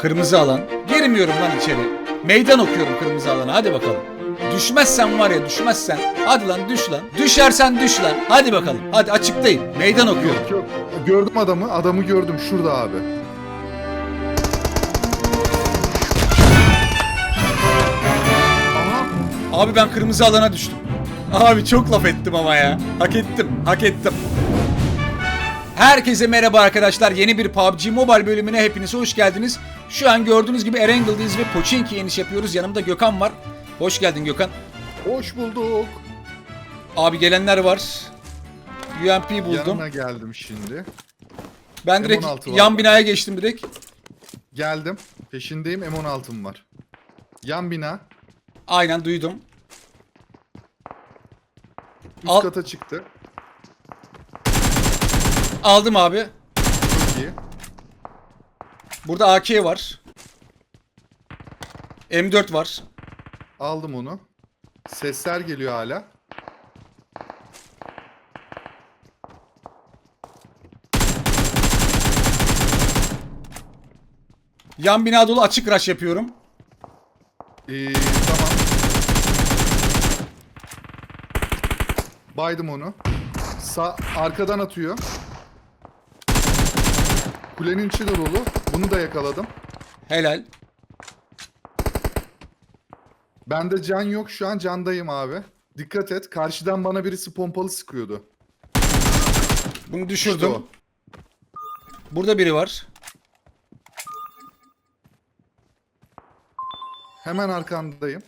Kırmızı alan. Girmiyorum lan içeri. Meydan okuyorum kırmızı alana. Hadi bakalım. Düşmezsen var ya düşmezsen. Hadi lan düş lan. Düşersen düş lan. Hadi bakalım. Hadi açıktayım. Meydan okuyorum. Yok yok. Gördüm adamı. Adamı gördüm. Şurada abi. Aha. Abi ben kırmızı alana düştüm. Abi çok laf ettim ama ya. Hak ettim. Hak ettim. Herkese merhaba arkadaşlar. Yeni bir PUBG Mobile bölümüne hepiniz hoş geldiniz. Şu an gördüğünüz gibi Erangle'dayız ve Pochinki iniş yapıyoruz. Yanımda Gökhan var. Hoş geldin Gökhan. Hoş bulduk. Abi gelenler var. UMP buldum. Yanına geldim şimdi. Ben direkt M16 var. yan binaya geçtim direkt. Geldim. Peşindeyim. M16'm var. Yan bina. Aynen duydum. Üst Al- kata çıktı. Aldım abi. Çok iyi. Burada AK var. M4 var. Aldım onu. Sesler geliyor hala. Yan bina dolu açık rush yapıyorum. Ee, tamam. Baydım onu. Sağ arkadan atıyor. Kulenin içi de dolu. Bunu da yakaladım. Helal. Bende can yok şu an candayım abi. Dikkat et. Karşıdan bana birisi pompalı sıkıyordu. Bunu İşte düşürdüm. o. Burada biri var. Hemen arkandayım.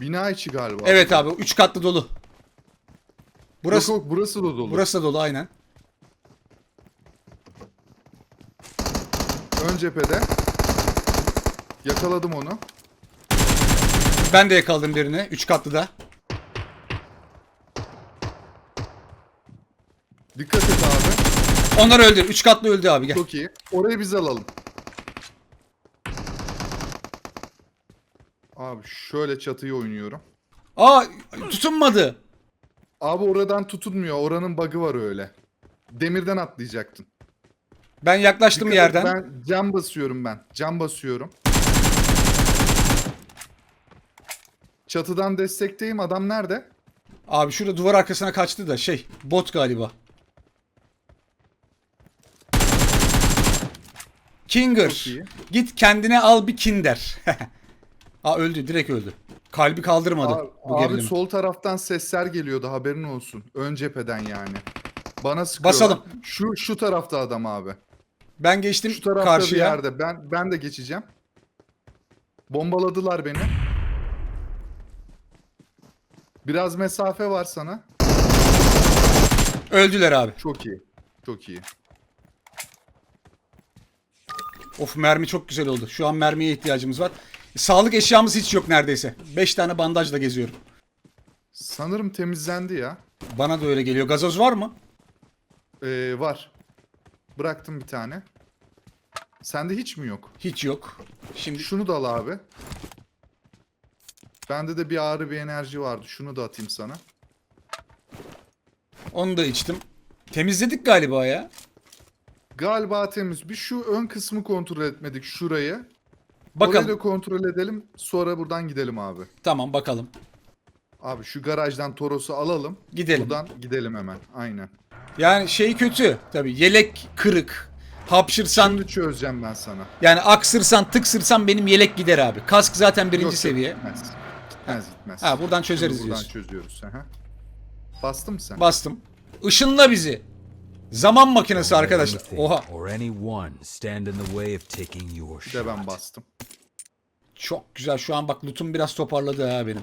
Bina içi galiba. Evet abi 3 katlı dolu. Burası Yok, yok, burası da dolu. burası da dolu aynen. Cephede. Yakaladım onu. Ben de yakaladım birini 3 katlı da. Dikkat et abi. Onlar öldü. 3 katlı öldü abi gel. Çok iyi. Orayı biz alalım. Abi şöyle çatıyı oynuyorum. Aa tutunmadı. Abi oradan tutunmuyor. Oranın bug'ı var öyle. Demirden atlayacaktın. Ben yaklaştım Dikkat et, yerden. Ben cam basıyorum ben. Cam basıyorum. Çatıdan destekteyim. Adam nerede? Abi şurada duvar arkasına kaçtı da şey bot galiba. Kinger. Çok iyi. Git kendine al bir kinder. Aa öldü direkt öldü. Kalbi kaldırmadı Abi, bu abi gerilimi. sol taraftan sesler geliyordu haberin olsun. Ön cepheden yani. Bana sıkıyorlar. Basalım. Şu şu tarafta adam abi. Ben geçtim Şu tarafta karşıya. bir yerde. Ben ben de geçeceğim. Bombaladılar beni. Biraz mesafe var sana. Öldüler abi. Çok iyi. Çok iyi. Of mermi çok güzel oldu. Şu an mermiye ihtiyacımız var. Sağlık eşyamız hiç yok neredeyse. 5 tane bandajla geziyorum. Sanırım temizlendi ya. Bana da öyle geliyor. Gazoz var mı? Ee, var. Bıraktım bir tane. Sende hiç mi yok? Hiç yok. Şimdi Şunu da al abi. Bende de bir ağrı bir enerji vardı. Şunu da atayım sana. onu da içtim. Temizledik galiba ya. Galiba temiz. Bir şu ön kısmı kontrol etmedik. Şurayı. Bakalım. Orayı da kontrol edelim. Sonra buradan gidelim abi. Tamam bakalım. Abi şu garajdan Toros'u alalım. Gidelim. Buradan gidelim hemen. Aynen. Yani şey kötü. Tabii yelek kırık. Hapşırsan Şimdi çözeceğim ben sana. yani aksırsan tıksırsan benim yelek gider abi. Kask zaten birinci Yok, yok, seviye. Gitmez. Gitmez gitmez. Ha buradan çözeriz Şimdi buradan diyorsun. çözüyoruz. Aha. Bastın mı sen? Bastım. Işınla bizi. Zaman makinesi arkadaşlar. Anything Oha. Or anyone stand in the way of taking your Bir de shot. ben bastım. Çok güzel. Şu an bak lootum biraz toparladı ha benim.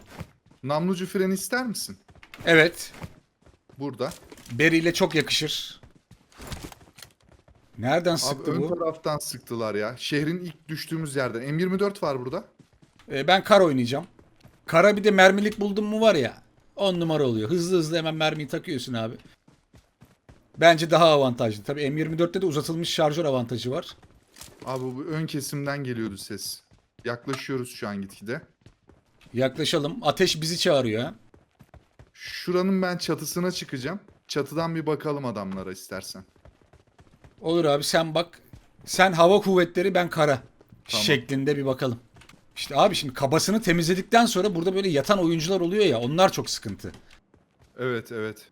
Namlucu freni ister misin? Evet. Burada. Berry ile çok yakışır. Nereden Abi sıktı ön bu? taraftan sıktılar ya. Şehrin ilk düştüğümüz yerden. M24 var burada. Ee, ben kar oynayacağım. Kara bir de mermilik buldum mu var ya. 10 numara oluyor. Hızlı hızlı hemen mermiyi takıyorsun abi. Bence daha avantajlı. Tabii M24'te de uzatılmış şarjör avantajı var. Abi bu ön kesimden geliyordu ses. Yaklaşıyoruz şu an gitgide. Yaklaşalım. Ateş bizi çağırıyor ha. Şuranın ben çatısına çıkacağım. Çatıdan bir bakalım adamlara istersen. Olur abi sen bak. Sen hava kuvvetleri ben kara Tamam. şeklinde bir bakalım. İşte abi şimdi kabasını temizledikten sonra burada böyle yatan oyuncular oluyor ya onlar çok sıkıntı. Evet evet.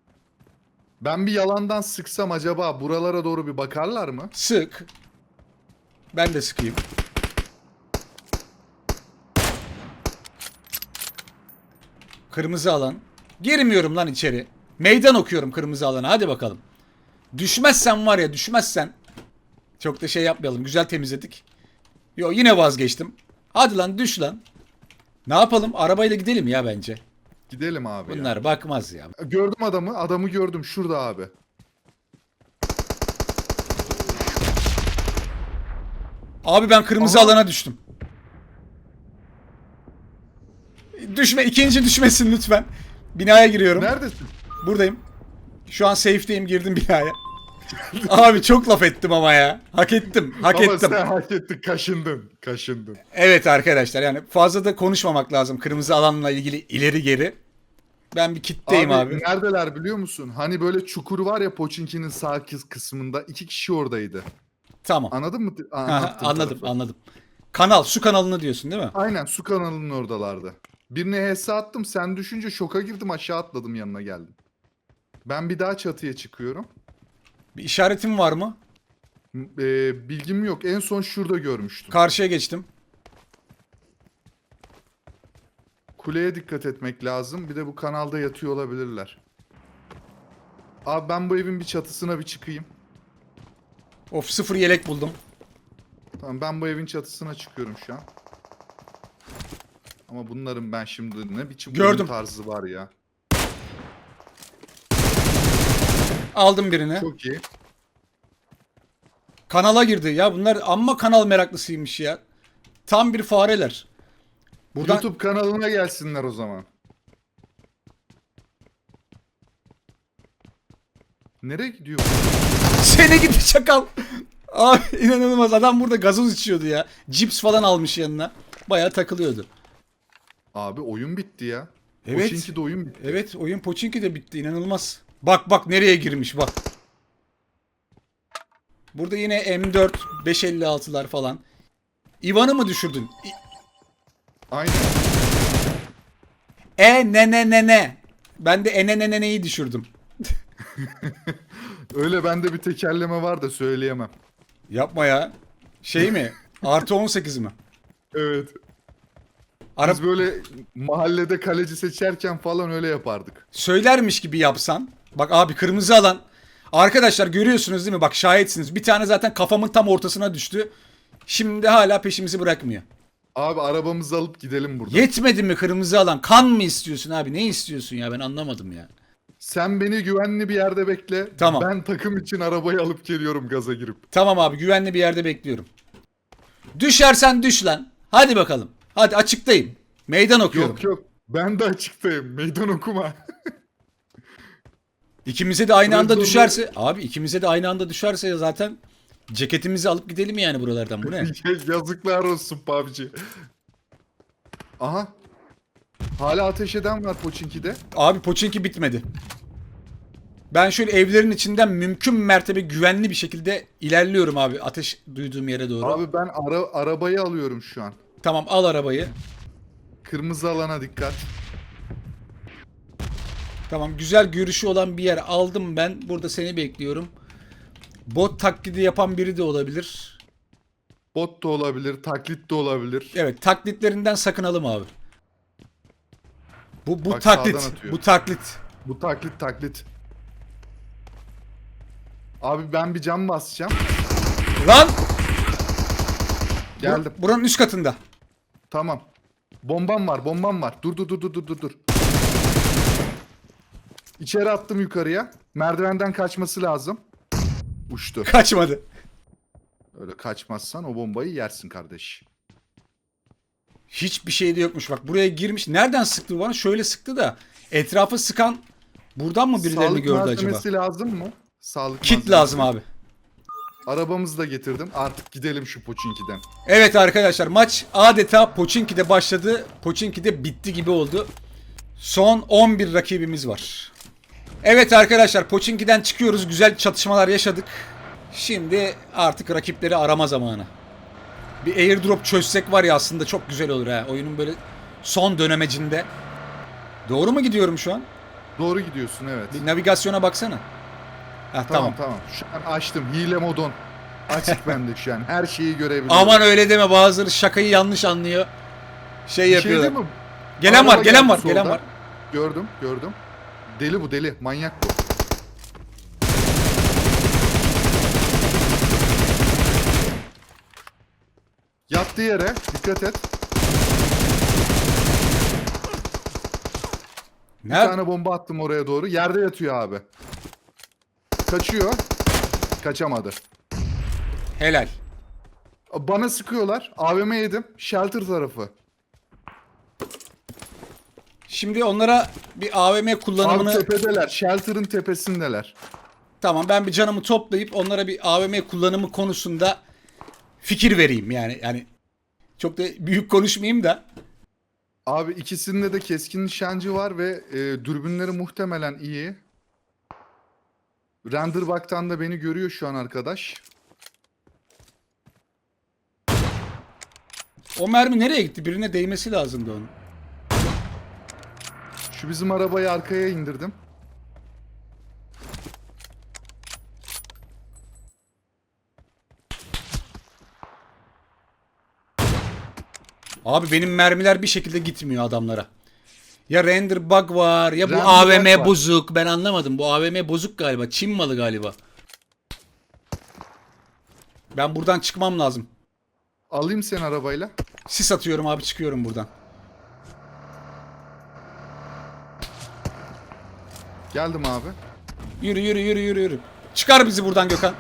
Ben bir yalandan sıksam acaba buralara doğru bir bakarlar mı? Sık. Ben de sıkayım. Kırmızı alan. Girmiyorum lan içeri. Meydan okuyorum kırmızı alana. Hadi bakalım. Düşmezsen var ya düşmezsen. Çok da şey yapmayalım. Güzel temizledik. Yo yine vazgeçtim. Hadi lan düş lan. Ne yapalım? Arabayla gidelim ya bence. Gidelim abi ya. Bunlar bakmaz ya. Gördüm adamı. Adamı gördüm. Şurada abi. Abi ben kırmızı Aha. alana düştüm. Düşme ikinci düşmesin lütfen. Binaya giriyorum. Neredesin? Buradayım. Şu an safe'deyim girdim binaya. Abi çok laf ettim ama ya. Hak ettim. Hak Ama ettim. sen hak ettin. Kaşındın. Kaşındın. Evet arkadaşlar yani fazla da konuşmamak lazım kırmızı alanla ilgili ileri geri. Ben bir kitleyim abi. Neredeler biliyor musun? Hani böyle çukur var ya Poçinki'nin sağ kıs- kısmında. iki kişi oradaydı. Tamam. Anladın mı? Aha, anladım tarafı. anladım. Kanal su kanalını diyorsun değil mi? Aynen su kanalının oradalardı. Birine HS attım sen düşünce şoka girdim aşağı atladım yanına geldim. Ben bir daha çatıya çıkıyorum. Bir işaretim var mı? M- e, bilgim yok en son şurada görmüştüm. Karşıya geçtim. Kuleye dikkat etmek lazım bir de bu kanalda yatıyor olabilirler. Abi ben bu evin bir çatısına bir çıkayım. Of sıfır yelek buldum. Tamam ben bu evin çatısına çıkıyorum şu an. Ama bunların ben şimdi ne biçim Gördüm. tarzı var ya. Aldım birini. Çok iyi. Kanala girdi. Ya bunlar amma kanal meraklısıymış ya. Tam bir fareler. Buradan YouTube kanalına gelsinler o zaman. Nereye gidiyor? seni gidi çakal. Abi inanılmaz adam burada gazoz içiyordu ya. Cips falan almış yanına. Bayağı takılıyordu. Abi oyun bitti ya. Evet. Evet. de oyun bitti. Evet oyun Pochinki de bitti inanılmaz. Bak bak nereye girmiş bak. Burada yine M4 556'lar falan. Ivan'ı mı düşürdün? İ- Aynen. E ne ne ne ne. Ben de e ne ne ne neyi düşürdüm. Öyle bende bir tekerleme var da söyleyemem. Yapma ya. Şey mi? Artı 18 mi? Evet. Ara Biz böyle mahallede kaleci seçerken falan öyle yapardık. söylermiş gibi yapsan. Bak abi kırmızı alan. Arkadaşlar görüyorsunuz değil mi? Bak şahitsiniz. Bir tane zaten kafamın tam ortasına düştü. Şimdi hala peşimizi bırakmıyor. Abi arabamızı alıp gidelim buradan. Yetmedi mi kırmızı alan? Kan mı istiyorsun abi? Ne istiyorsun ya? Ben anlamadım ya. Sen beni güvenli bir yerde bekle. Tamam. Ben takım için arabayı alıp geliyorum gaza girip. Tamam abi güvenli bir yerde bekliyorum. Düşersen düş lan. Hadi bakalım. Hadi açıktayım. Meydan okuyorum. Yok yok. Ben de açıktayım. Meydan okuma. İkimize de aynı anda düşerse abi ikimize de aynı anda düşerse zaten ceketimizi alıp gidelim yani buralardan. Bu ne? Yazıklar olsun PUBG. Aha. Hala ateş eden var Poçinki'de. Abi Pochinki bitmedi. Ben şöyle evlerin içinden mümkün mertebe güvenli bir şekilde ilerliyorum abi ateş duyduğum yere doğru. Abi ben ara, arabayı alıyorum şu an. Tamam al arabayı. Kırmızı alana dikkat. Tamam güzel görüşü olan bir yer aldım ben. Burada seni bekliyorum. Bot taklidi yapan biri de olabilir. Bot da olabilir, taklit de olabilir. Evet taklitlerinden sakınalım abi. Bu bu Bak, taklit. sağdan atıyor. Bu taklit. Bu taklit taklit. Abi ben bir cam basacağım. Lan! Geldim. Bur- buranın üst katında. Tamam. Bombam var, bombam var. Dur dur dur dur dur dur dur. İçeri attım yukarıya. Merdivenden kaçması lazım. Uçtu. Kaçmadı. Öyle kaçmazsan o bombayı yersin kardeş. Hiçbir şey de yokmuş. Bak buraya girmiş. Nereden sıktı bana? Şöyle sıktı da. Etrafı sıkan buradan mı birilerini Sağlık gördü acaba? malzemesi lazım mı? Sağlık Kit lazım abi. Arabamızı da getirdim. Artık gidelim şu Poçinki'den. Evet arkadaşlar maç adeta Pochinki'de başladı. Pochinki'de bitti gibi oldu. Son 11 rakibimiz var. Evet arkadaşlar Pochinki'den çıkıyoruz. Güzel çatışmalar yaşadık. Şimdi artık rakipleri arama zamanı. Bir airdrop çözsek var ya aslında çok güzel olur ha. Oyunun böyle son dönemecinde. Doğru mu gidiyorum şu an? Doğru gidiyorsun evet. Bir navigasyona baksana. Ha, Tamam tamam. tamam. Şu an açtım. Hile modon. Açık bende şu an. Her şeyi görebiliyorum. Aman öyle deme bazıları şakayı yanlış anlıyor. Şey Bir şey yapıyorlar. değil mi? gelen Araba var, gelen geldi var, gelen soldan. var. Gördüm gördüm. Deli bu deli. Manyak bu. Yattığı yere dikkat et. Bir Nerede? tane bomba attım oraya doğru. Yerde yatıyor abi. Kaçıyor. Kaçamadı. Helal. Bana sıkıyorlar. AVM yedim. Shelter tarafı. Şimdi onlara bir AVM Abi kullanımını tepedeler. Shelter'ın tepesindeler. tamam ben bir canımı toplayıp onlara bir AVM kullanımı konusunda fikir vereyim yani yani çok da büyük konuşmayayım da Abi ikisinde de keskin nişancı var ve e, dürbünleri muhtemelen iyi. Renderback'tan da beni görüyor şu an arkadaş. o mermi nereye gitti? Birine değmesi lazımdı onun. Şu bizim arabayı arkaya indirdim. Abi benim mermiler bir şekilde gitmiyor adamlara. Ya render bug var ya bu Render AVM bug var. bozuk. Ben anlamadım. Bu AVM bozuk galiba. Çin malı galiba. Ben buradan çıkmam lazım. Alayım seni arabayla. Sis atıyorum abi çıkıyorum buradan. Geldim abi. Yürü yürü yürü yürü yürü. Çıkar bizi buradan Gökhan.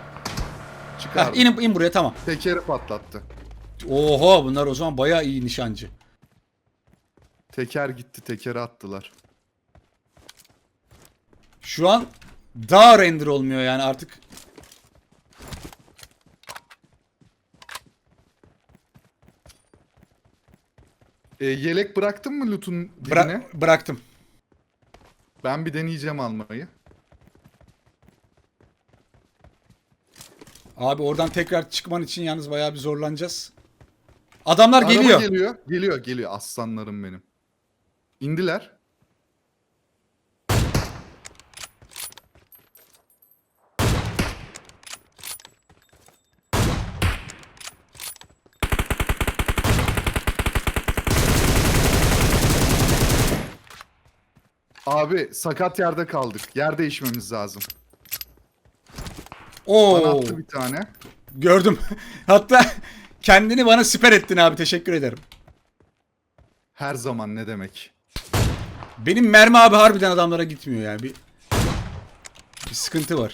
Çıkardım. in, in buraya tamam. Tekeri patlattı. Oho bunlar o zaman bayağı iyi nişancı. Teker gitti. Tekeri attılar. Şu an daha render olmuyor yani artık. E, yelek bıraktın mı loot'un dibine? Bıra- bıraktım. Ben bir deneyeceğim almayı. Abi oradan tekrar çıkman için yalnız bayağı bir zorlanacağız. Adamlar Araba geliyor. geliyor. Geliyor geliyor. Aslanlarım benim. İndiler. Abi sakat yerde kaldık. Yer değişmemiz lazım. Bana Oo. attı bir tane. Gördüm. Hatta kendini bana siper ettin abi. Teşekkür ederim. Her zaman ne demek? Benim mermi abi harbiden adamlara gitmiyor yani. Bir, bir sıkıntı var.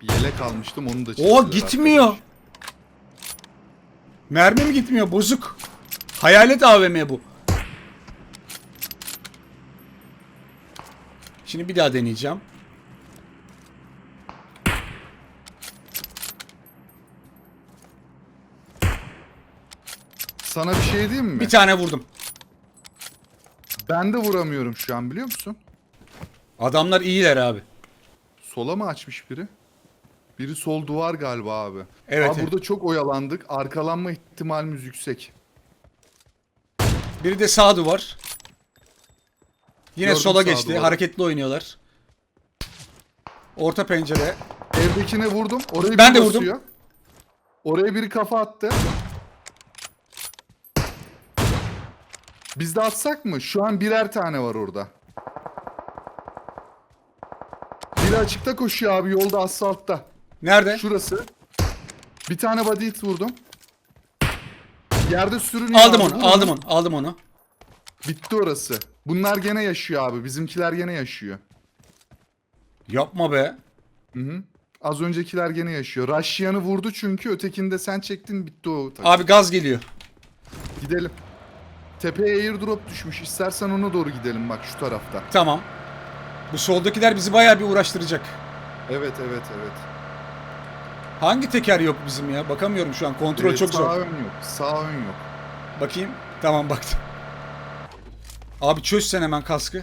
Bir yelek almıştım onu da O çektiler gitmiyor. arkadaş. Mermi mi gitmiyor? Bozuk. Hayalet AVM bu. Şimdi bir daha deneyeceğim. Sana bir şey diyeyim mi? Bir tane vurdum. Ben de vuramıyorum şu an biliyor musun? Adamlar iyiler abi. Sola mı açmış biri? Biri sol duvar galiba abi. Evet, Abi evet. burada çok oyalandık. Arkalanma ihtimalimiz yüksek. Biri de sağ duvar. Yine Gördüm sola geçti. duvarı. Hareketli oynuyorlar. Orta pencere. Evdekine vurdum. Orayı Ben de vurdum. basıyor. Oraya biri kafa attı. Biz de atsak mı? Şu an birer tane var orada. Biri açıkta koşuyor abi yolda asfaltta. Nerede? Şurası. Bir tane body hit vurdum. Yerde sürünüyor. Aldım abi, onu, vur aldım onu, aldım onu. Bitti orası. Bunlar gene yaşıyor abi. Bizimkiler gene yaşıyor. Yapma be. Hı hı. Az öncekiler gene yaşıyor. Rushyan'ı vurdu çünkü ötekini de sen çektin bitti o. takım. Abi gaz geliyor. Gidelim. Tepeye airdrop düşmüş. İstersen ona doğru gidelim bak şu tarafta. Tamam. Bu soldakiler bizi bayağı bir uğraştıracak. Evet evet evet. Hangi teker yok bizim ya? Bakamıyorum şu an. Kontrol Evet, çok sağ zor. ön yok. Sağ ön yok. Bakayım. Tamam baktım. Abi çöz sen hemen kaskı.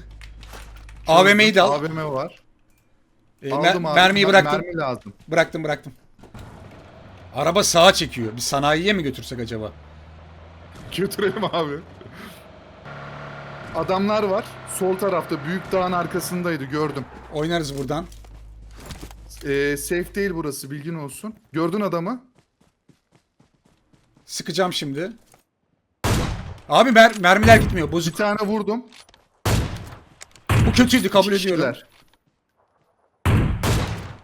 AVM'yi de al. AVM var. Ee, mer- Aldım abi. mermiyi Ben- bıraktım. Mermi lazım. Bıraktım bıraktım. Araba sağa çekiyor. Bir sanayiye mi götürsek acaba? Götürelim abi. Adamlar var. Sol tarafta büyük dağın arkasındaydı gördüm. Oynarız buradan. Ee, safe değil burası bilgin olsun. Gördün adamı. Sıkacağım şimdi. Abi mer- mermiler gitmiyor. Bir Bozuk. tane vurdum. Bu kötüydü kabul İki ediyorum. kişiler.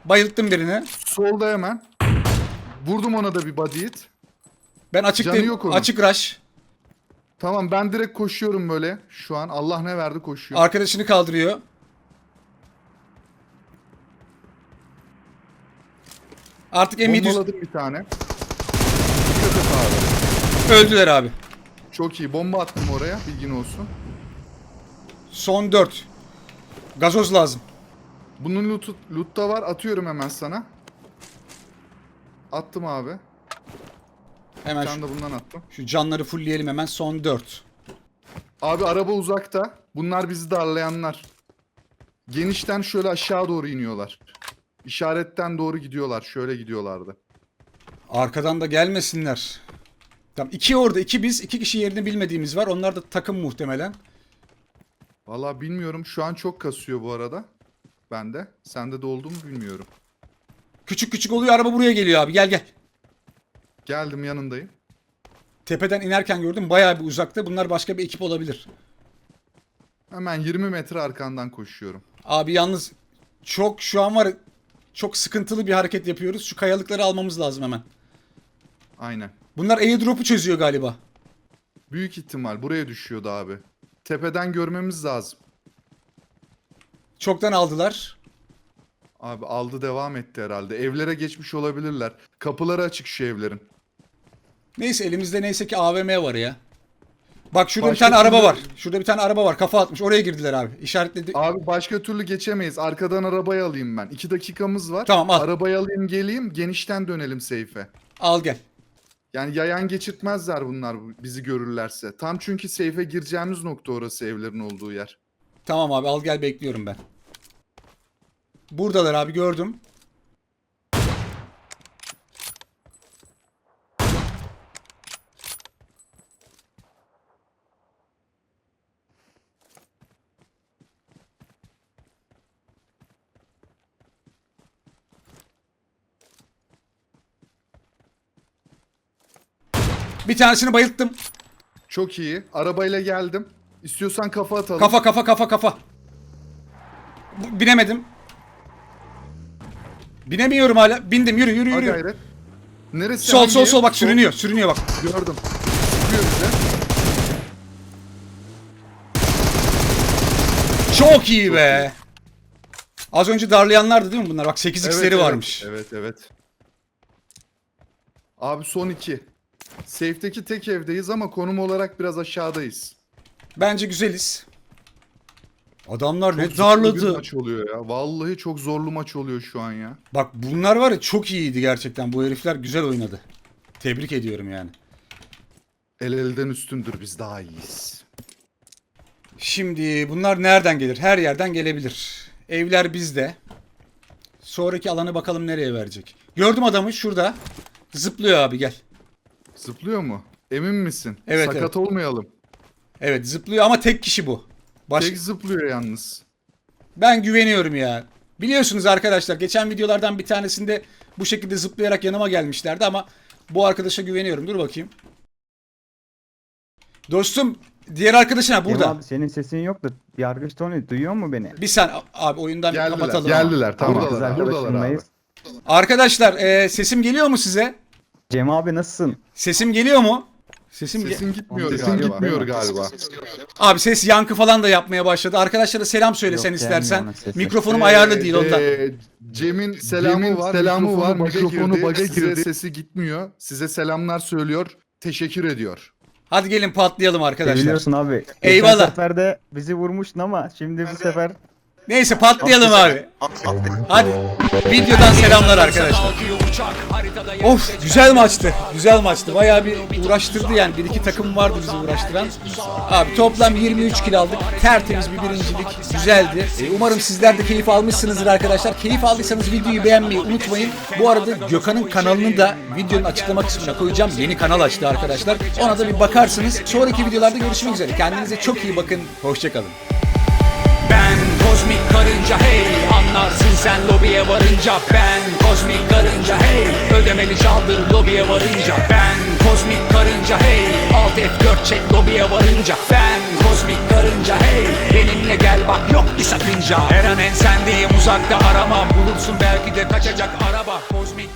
Bayılttım birini. Solda hemen. Vurdum ona da bir body hit. Ben açık Canı değil- yok onun. açık rush. Tamam ben direkt koşuyorum böyle. Şu an Allah ne verdi koşuyorum. Arkadaşını kaldırıyor. Artık M700 Bombaladım bir tane. Et abi. öldüler abi. Çok iyi. Bomba attım oraya. Bilgin olsun. Son 4. Gazoz lazım. Bunun loot'u, loot da var. Atıyorum hemen sana. Attım abi. Hemen Bir şu, de bundan attım. şu canları fullleyelim hemen. Son 4. Abi araba uzakta. Bunlar bizi darlayanlar. Genişten şöyle aşağı doğru iniyorlar. İşaretten doğru gidiyorlar. Şöyle gidiyorlardı. Arkadan da gelmesinler. Tamam iki orada iki biz iki kişi yerini bilmediğimiz var. Onlar da takım muhtemelen. Vallahi bilmiyorum. Şu an çok kasıyor bu arada. Bende. Sende de oldu mu bilmiyorum. Küçük küçük oluyor araba buraya geliyor abi gel gel. Geldim yanındayım. Tepeden inerken gördüm bayağı bir uzakta. Bunlar başka bir ekip olabilir. Hemen 20 metre arkandan koşuyorum. Abi yalnız çok şu an var çok sıkıntılı bir hareket yapıyoruz. Şu kayalıkları almamız lazım hemen. Aynen. Bunlar airdrop'u çözüyor galiba. Büyük ihtimal buraya düşüyordu abi. Tepeden görmemiz lazım. Çoktan aldılar. Abi aldı devam etti herhalde. Evlere geçmiş olabilirler. Kapıları açık şu evlerin. Neyse elimizde neyse ki AVM var ya. Bak şurada Başka bir tane araba türlü- var. Şurada bir tane araba var. Kafa atmış. Oraya girdiler abi. İşaretledi. Abi başka türlü geçemeyiz. Arkadan arabayı alayım ben. İki dakikamız var. Tamam, al. Arabayı alayım geleyim. Genişten dönelim seyfe. Al gel. Yani yayan geçirtmezler bunlar bizi görürlerse. Tam çünkü seyfe gireceğimiz nokta orası evlerin olduğu yer. Tamam abi al gel bekliyorum ben. Buradalar abi gördüm. Tanesini bayılttım. Çok iyi. Arabayla geldim. İstiyorsan kafa atalım. Kafa kafa kafa kafa. Bu- Binemedim. Binemiyorum hala. Bindim yürü yürü Ha yürü. gayret. Neresi? Sol hangi sol sol bak sürünüyor sürünüyor bak. Gördüm. Sıkıyor bize. Çok iyi be. Az önce darlayanlardı değil mi bunlar? Bak 8x'leri evet, varmış. Evet evet. Abi son iki. Safe'deki tek evdeyiz ama konum olarak biraz aşağıdayız. Bence güzeliz. Adamlar ne Çok zorlu bir darladı. maç oluyor ya. Vallahi çok zorlu maç oluyor şu an ya. Bak bunlar var ya çok iyiydi gerçekten. Bu herifler güzel oynadı. Tebrik ediyorum yani. El elden üstündür biz daha iyiyiz. Şimdi bunlar nereden gelir? Her yerden gelebilir. Evler bizde. Sonraki alanı bakalım nereye verecek. Gördüm adamı şurada. Zıplıyor abi gel. Zıplıyor mu? Emin misin? Evet, Sakat evet. olmayalım. Evet zıplıyor ama tek kişi bu. Baş... Tek zıplıyor yalnız. Ben güveniyorum ya. Biliyorsunuz arkadaşlar geçen videolardan bir tanesinde bu şekilde zıplayarak yanıma gelmişlerdi ama bu arkadaşa güveniyorum. Dur bakayım. Dostum diğer arkadaşına Cem burada. abi senin sesin yok da yargıç Tony duyuyor mu beni? Bir sen abi oyundan bir Geldiler. kapatalım. Geldiler. Tamam. Buradalar, buradalar abi. Arkadaşlar e, sesim geliyor mu size? Cem abi nasılsın? Sesim geliyor mu? Sesim, ge- Sesin gitmiyor Sesin galiba. gitmiyor galiba. Abi ses yankı falan da yapmaya başladı. Arkadaşlara selam söyle Yok, sen gelmiyor istersen. ona sesi. Mikrofonum ayarlı değil ondan. Ee, Cem'in selamı Cem'in var. selamı mikrofonu var, baga mikrofonu girdi. baga Size girdi. sesi gitmiyor. Size selamlar söylüyor. Teşekkür ediyor. Hadi gelin patlayalım arkadaşlar. Biliyorsun abi. Geçen Eyvallah. sefer de bizi vurmuştun ama şimdi bu sefer Neyse patlayalım abi. Hadi. Videodan selamlar arkadaşlar. Of güzel maçtı. Güzel maçtı. Bayağı bir uğraştırdı yani. Bir iki takım vardı bizi uğraştıran. Abi toplam 23 kill aldık. Tertemiz bir birincilik. Güzeldi. E, umarım sizler de keyif almışsınızdır arkadaşlar. Keyif aldıysanız videoyu beğenmeyi unutmayın. Bu arada Gökhan'ın kanalını da videonun açıklama kısmına koyacağım. Yeni kanal açtı arkadaşlar. Ona da bir bakarsınız. Sonraki videolarda görüşmek üzere. Kendinize çok iyi bakın. Hoşçakalın. Karınca hey. Anlarsın sen lobiye varınca Ben. Kozmik karınca hey. Ödemeli çaldır lobiye varınca Ben. Kozmik karınca hey. Alt F4 çek lobiye varınca Ben. Kozmik karınca hey. Benimle gel bak yok bir sakınca. Her an ensendeyim uzakta arama. Bulursun belki de kaçacak araba. Kozmik